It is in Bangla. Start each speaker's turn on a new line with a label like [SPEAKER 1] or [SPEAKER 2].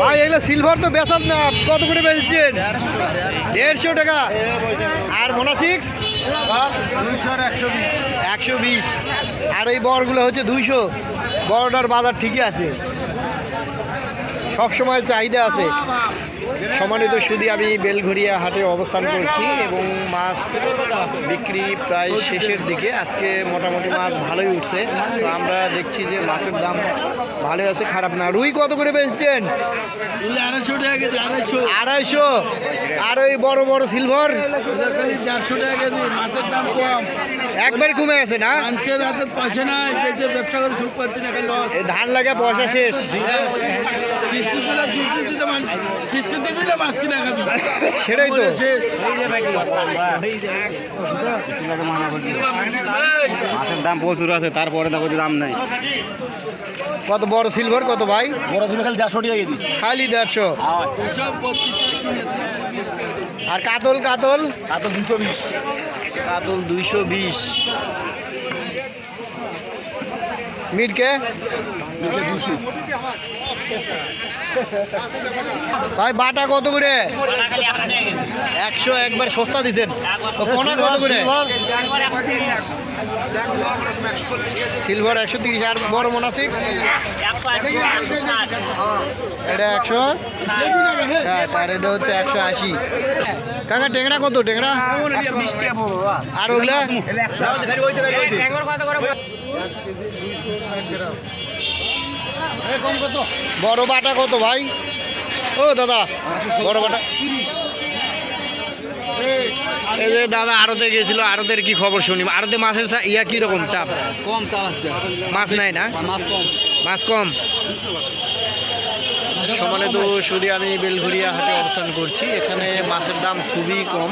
[SPEAKER 1] ভাই, এগুলো সিলভার তো বেচাত না, কত করে বেচছেন? দেড়শো টাকা। আর মোনা সিক্স
[SPEAKER 2] দুইশো একশো বিশ।
[SPEAKER 1] একশো বিশ আর এই বড়গুলো হচ্ছে দুইশো। বড়টার বাজার ঠিকই আছে। সব সময় চাহিদা আছে। সমানিত সুদি, আমি বেলঘরিয়া হাটে অবস্থান করছি এবং মাছ বিক্রি প্রায় শেষের দিকে। আজকে মোটামুটি মাছ ভালোই উঠছে। আমরা দেখছি যে মাছের দাম ভালোই আছে, খারাপ না। রুই কত করে বেচছেন?
[SPEAKER 2] আড়াইশো। টাকা আড়াইশো
[SPEAKER 1] আড়াইশো আর ওই বড় বড় সিলভার
[SPEAKER 2] চারশো টাকা কেজি, মাছের দাম কম।
[SPEAKER 1] একবার কমে আছে না?
[SPEAKER 2] মানুষের হাতে পয়সা নাই পেতে ব্যবসা করে সুখ পাচ্ছি না লস
[SPEAKER 1] ধান লাগে পয়সা শেষ।
[SPEAKER 2] কিস্তি দিলে কিস্তি দিতে কিস্তি দিবি না মাছ কিনা খাবি।
[SPEAKER 1] সেটাই তো।
[SPEAKER 3] মাছের দাম প্রচুর আছে তারপরে দেখো দাম নাই।
[SPEAKER 1] কত বড় সিলভার কত ভাই?
[SPEAKER 3] বড় দুটো খালি দেড়শো টাকা
[SPEAKER 1] খালি দেড়শো। আর কাতল কাতল?
[SPEAKER 3] কাতল দুশো বিশ।
[SPEAKER 1] কাতল দুইশো বিশ। মিটকে
[SPEAKER 3] দুশো
[SPEAKER 1] ভাই বাটা কত করে? একশো একবার সস্তা দিচ্ছেন পোনা কত করে? সিলভার একশো তিরিশ, আর বড় মোনা সিক্স এটা একশো? হ্যাঁ তার এটা হচ্ছে একশো আশি। কাকা টেংরা কত? টেংরা আর ওগুলা? বড় বাটা কত ভাই? ও দাদা, বড় বাটা। এই যে দাদা আড়তে গেছিল আড়তের কি খবর শুনি? আড়তে মাছের চা- ইয়া কি রকম চাপ
[SPEAKER 3] কম
[SPEAKER 1] মাছ নাই না?
[SPEAKER 3] মাছ কম।
[SPEAKER 1] মাছ কম? সমানে তো শুধু আমি বেলঘুরিয়া হাটে অবস্থান করছি এখানে মাছের দাম খুবই কম।